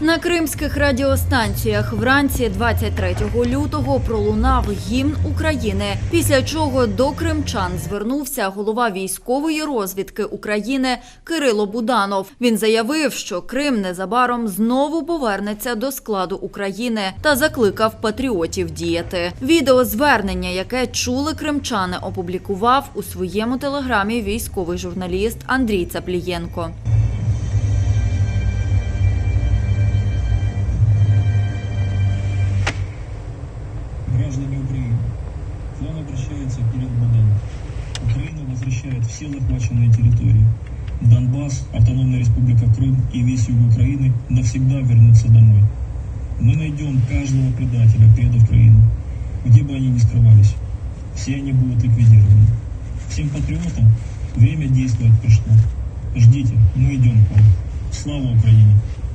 На кримських радіостанціях вранці 23 лютого пролунав гімн України, після чого до кримчан звернувся голова військової розвідки України Кирило Буданов. Він заявив, що Крим незабаром знову повернеться до складу України та закликав патріотів діяти. Відеозвернення, яке чули кримчани, опублікував у своєму телеграмі військовий журналіст Андрій Цаплієнко. Обращается Кирилл Буданов. Украина возвращает все захваченные территории. Донбасс, Автономная Республика Крым и весь юг Украины навсегда вернутся домой. Мы найдем каждого предателя, предав Украину, где бы они ни скрывались. Все они будут ликвидированы. Всем патриотам время действовать пришло. Ждите, мы идем к вам. Слава Украине!